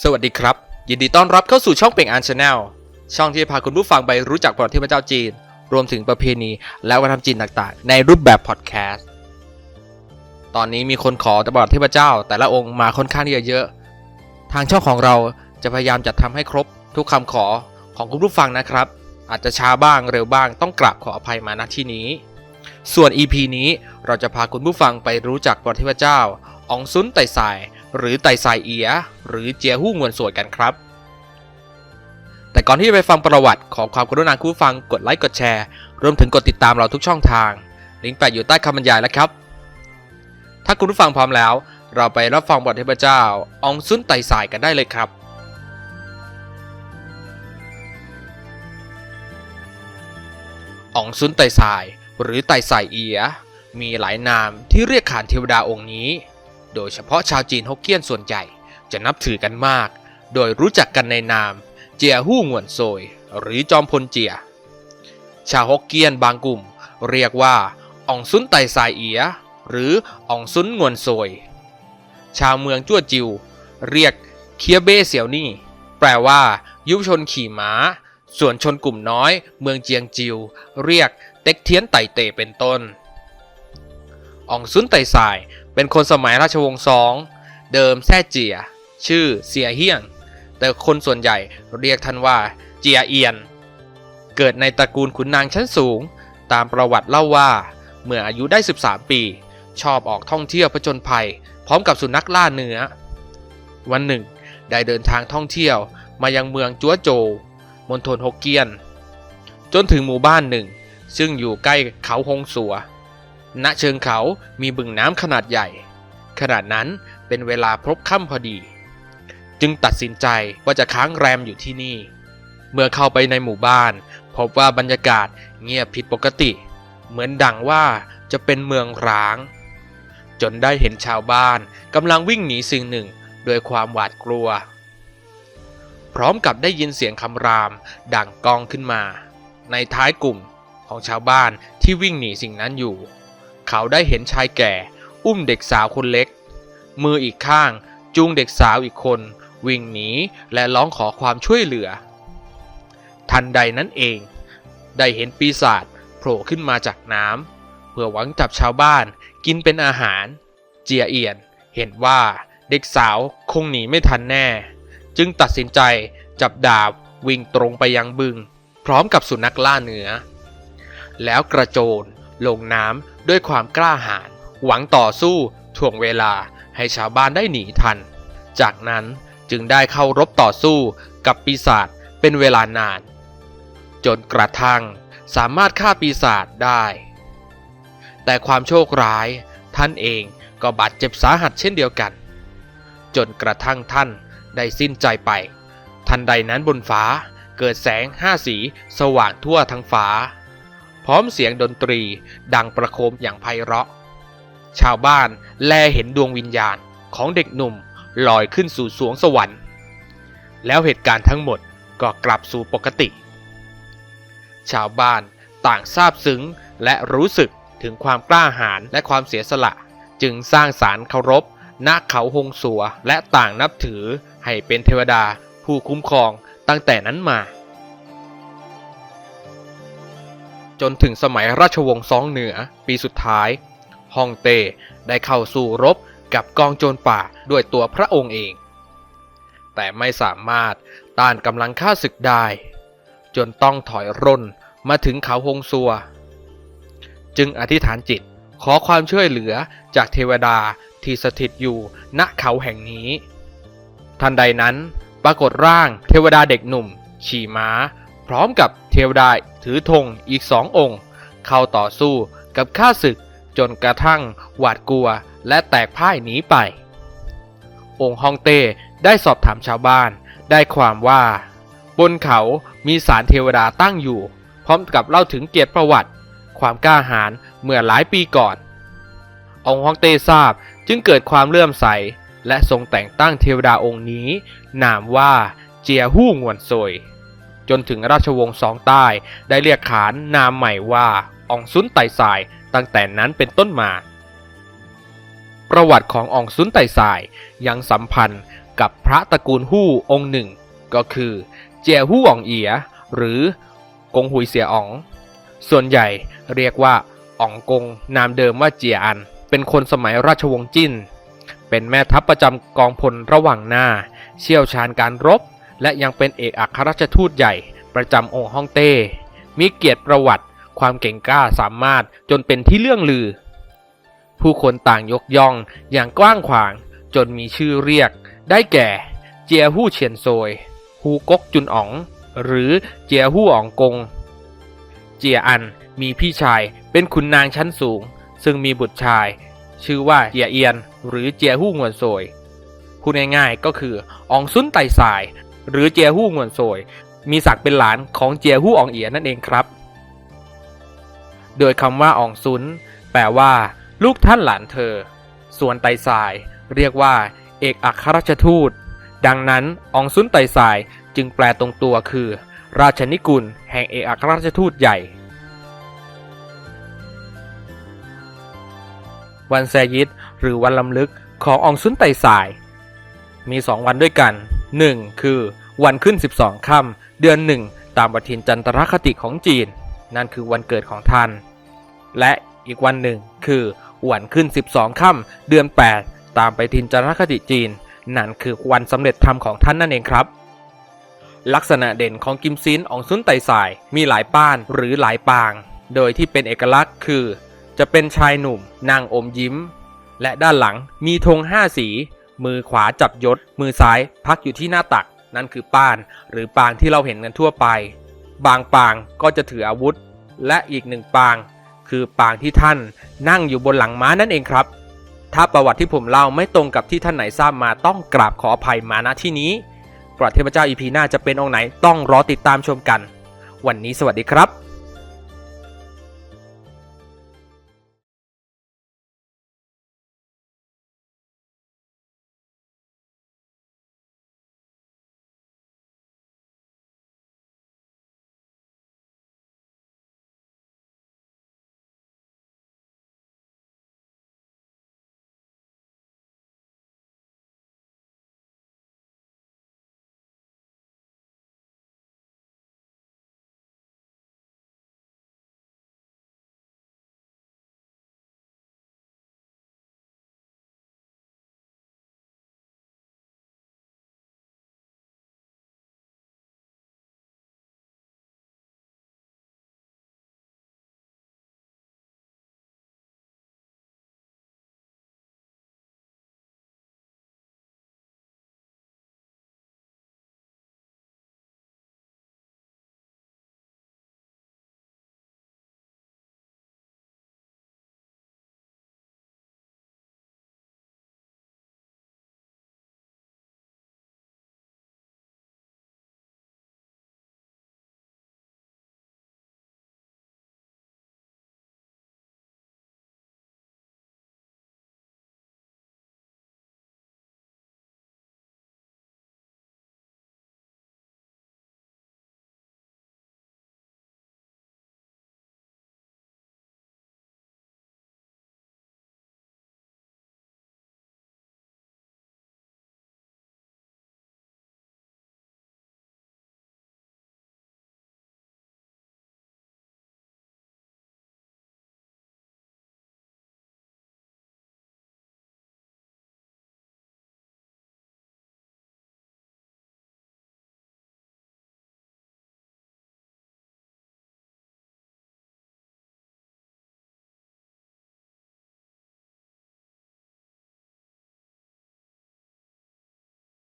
สวัสดีครับ ยินดีต้อนรับเข้าสู่ช่องเป่งอันชาแนลช่องที่จะพาคุณผู้ฟังไปรู้จักประวัติเทพเจ้าจีน รวมถึงประเพณีและวัฒนธรรมจีนต่างๆ ในรูปแบบพอดแคสต์ตอนนี้มีคนขอประวัติเทพเจ้า แต่ละองค์มาค่อนข้างที่จะเยอะ ทางช่องของเราจะพยายามจัดทำให้ครบ ทุกคำขอของคุณผู้ฟังนะครับ อาจจะช้าบ้างเร็วบ้างต้องกราบขออภัยมาณที่นี้ ส่วน EP นี้เราจะพาคุณผู้ฟังไปรู้จักประวัติเทพเจ้า อองซุนไต่ไซ หรือไต่ไซเอีย หรือเจียหู้งวนสวยกันครับ แต่ก่อนที่จะไปฟังประวัติขอความกรุณาคุณผู้ฟังกดไลค์กดแชร์ รวมถึงกดติดตามเราทุกช่องทาง ลิงก์แปะอยู่ใต้คำบรรยายแล้วครับ ถ้าคุณผู้ฟังพร้อมแล้ว เราไปรับฟังบทเทพเจ้าอองซุนไต่ไซกันได้เลยครับอองซุนไต่ไซหรือไต่ไซเอีย มีหลายนามที่เรียกขานเทวดาองค์นี้ โดยเฉพาะชาวจีนฮกเกี้ยนส่วนใหญ่จะนับถือกันมาก โดยรู้จักกันในนาม เจียหู้งวนโซย หรือจอมพลเจีย ชาวฮกเกี้ยนบางกลุ่ม เรียกว่าอองซุนไต่ไซเอีย หรืออองซุนงวนโซย ชาวเมืองจ้วจิว เรียกเคียเบ้เสี่ยวนี่ แปลว่า ยุวชนขี่ม้า ส่วนชนกลุ่มน้อย เมืองเจียงจิว เรียกเต็กเทียนไตเตเป็นต้นอองซุนไตสาย เป็นคนสมัยราชวงศ์ซอง เดิมแท้เจีย ชื่อเสียเฮียงแต่คนส่วนใหญ่เรียกท่านว่าเจียเอียน เกิดในตระกูลขุนนางชั้นสูง ตามประวัติเล่าว่า เมื่ออายุได้ 13 ปี ชอบออกท่องเที่ยวผจญภัย พร้อมกับสุนัขล่าเนื้อ วันหนึ่ง ได้เดินทางท่องเที่ยวมายังเมืองจัวโจวมณฑลฮกเกี้ยน จนถึงหมู่บ้านหนึ่ง ซึ่งอยู่ใกล้เขาฮงสัว ณเชิงเขามีบึงน้ำขนาดใหญ่ขนาดนั้นเป็นเวลาพบค่ำพอดี จึงตัดสินใจว่าจะค้างแรมอยู่ที่นี่ เมื่อเข้าไปในหมู่บ้าน พบว่าบรรยากาศเงียบผิดปกติ เหมือนดังว่าจะเป็นเมืองร้าง จนได้เห็นชาวบ้านกำลังวิ่งหนีสิ่งหนึ่งด้วยความหวาดกลัว พร้อมกับได้ยินเสียงคำรามดังกองขึ้นมา ในท้ายกลุ่มของชาวบ้านที่วิ่งหนีสิ่งนั้นอยู่ เขาได้เห็นชายแก่ อุ้มเด็กสาวคนเล็ก มืออีกข้างจูงเด็กสาวอีกคน วิ่งหนีและร้องขอความช่วยเหลือ ทันใดนั้นเอง ได้เห็นปีศาจโผล่ขึ้นมาจากน้ำเพื่อหวังจับชาวบ้านกินเป็นอาหาร เจียเอียนเห็นว่าเด็กสาวคงหนีไม่ทันแน่ จึงตัดสินใจจับดาบวิ่งตรงไปยังบึง พร้อมกับสุนัขล่าเนื้อ แล้วกระโจน ลงน้ำด้วยความกล้าหาญหวังต่อสู้ถ่วงเวลาให้ชาวบ้านได้หนีทัน จากนั้นจึงได้เข้ารบต่อสู้กับปีศาจเป็นเวลานาน จนกระทั่งสามารถฆ่าปีศาจได้ แต่ความโชคร้ายท่านเองก็บาดเจ็บสาหัสเช่นเดียวกัน จนกระทั่งท่านได้สิ้นใจไป ทันใดนั้นบนฟ้าเกิดแสงห้าสีสว่างทั่วทั้งฟ้า พร้อมเสียงดนตรีดังประโคมอย่างไพเราะ ชาวบ้านแลเห็นดวงวิญญาณของเด็กหนุ่มลอยขึ้นสู่สวงสวรรค์ แล้วเหตุการณ์ทั้งหมดก็กลับสู่ปกติ ชาวบ้านต่างซาบซึ้งและรู้สึกถึงความกล้าหาญและความเสียสละ จึงสร้างศาลเคารพณเขาหงสัวและต่างนับถือให้เป็นเทวดาผู้คุ้มครองตั้งแต่นั้นมา จนถึงสมัยราชวงศ์ซองเหนือปีสุดท้ายฮ่องเต้ได้เข้าสู่รบกับกองโจรป่าด้วยตัวพระองค์เอง แต่ไม่สามารถต้านกำลังฆ่าศึกได้ จนต้องถอยร่นมาถึงเขาฮงซัว จึงอธิษฐานจิตขอความช่วยเหลือจากเทวดาที่สถิตอยู่ณเขาแห่งนี้ ทันใดนั้นปรากฏร่างเทวดาเด็กหนุ่ม ขี่ม้า พร้อมกับเทวดาถือธงอีกสององค์ เข้าต่อสู้กับข้าศึกจนกระทั่งหวาดกลัวและแตกพ่ายหนีไป องค์ฮองเต้ได้สอบถามชาวบ้าน ได้ความว่า บนเขามีสารเทวดาตั้งอยู่ พร้อมกับเล่าถึงเกียรติประวัติ ความกล้าหาญเมื่อหลายปีก่อน องค์ฮองเต้ทราบจึงเกิดความเลื่อมใส และทรงแต่งตั้งเทวดาองค์นี้ นามว่าเจียหู้งวนซย จนถึงราชวงศ์สองใต้ ได้เรียกขานนามใหม่ว่าอองซุนไต่สายตั้งแต่นั้นเป็นต้นมา ประวัติของอองซุนไต่สายยังสัมพันธ์กับพระตระกูลฮู้องค์หนึ่ง ก็คือเจียฮู้อ่องเอีย หรือกงหุยเสียอ๋อง ส่วนใหญ่เรียกว่าอ๋องกงนามเดิมว่าเจียอัน เป็นคนสมัยราชวงศ์จิ้น เป็นแม่ทัพประจำกองพลระหว่างหน้า เชี่ยวชาญการรบ และยังเป็นเอกอัครราชทูตใหญ่ประจำองค์ฮ่องเต้ มีเกียรติประวัติ ความเก่งกล้าสามารถจนเป็นที่เลื่องลือ ผู้คนต่างยกย่องอย่างกว้างขวาง จนมีชื่อเรียก ได้แก่ เจียฮู้เฉียนโซยฮูกกจุนอ๋อง หรือเจียฮู้อ๋องกง เจียอันมีพี่ชายเป็นขุนนางชั้นสูง ซึ่งมีบุตรชาย ชื่อว่าเจียเอียน หรือเจียฮู้งวนโซยพูดง่ายๆก็คืออองซุนไตสาย หรือเจียฮู้งวนโซย มีศักดิ์เป็นหลานของเจียฮู้อองเอียนั่นเองครับ โดยคำว่าอองซุน แปลว่า ลูกท่านหลานเธอ ส่วนไตสาย เรียกว่า เอกอัครราชทูต ดังนั้นอองซุนไตสายจึงแปลตรงตัวคือ ราชนิกุลแห่งเอกอัครราชทูตใหญ่วันแซยิดหรือวันลำลึกขององซุนไตสาย มี2วันด้วยกัน 1. คือ วันขึ้น 12ค่ำเดือน1ตามปฏิทินจันทรคติของจีน นั่นคือวันเกิดของท่าน และอีกวันหนึ่งคือ วันขึ้น 12ค่ำเดือน 8 ตามปฏิทินจันทรคติจีน นั่นคือวันสำเร็จธรรมของท่านนั่นเองครับ ลักษณะเด่นของกิมซินอองซุนไตสายมีหลายป้านหรือหลายปาง โดยที่เป็นเอกลักษณ์คือ จะเป็นชายหนุ่มนั่งอมยิ้ม และด้านหลังมีธงห้าสี มือขวาจับยศ มือซ้ายพักอยู่ที่หน้าตัก นั่นคือป้าน หรือปางที่เราเห็นกันทั่วไป บางปางก็จะถืออาวุธ และอีกหนึ่งปาง คือปางที่ท่านนั่งอยู่บนหลังม้านั่นเองครับ ถ้าประวัติที่ผมเล่าไม่ตรงกับที่ท่านไหนทราบมาต้องกราบขออภัยมาณที่นี้ปรดเทพเจ้าอีพีหน้าจะเป็นองค์ไหนต้องรอติดตามชมกัน วันนี้สวัสดีครับ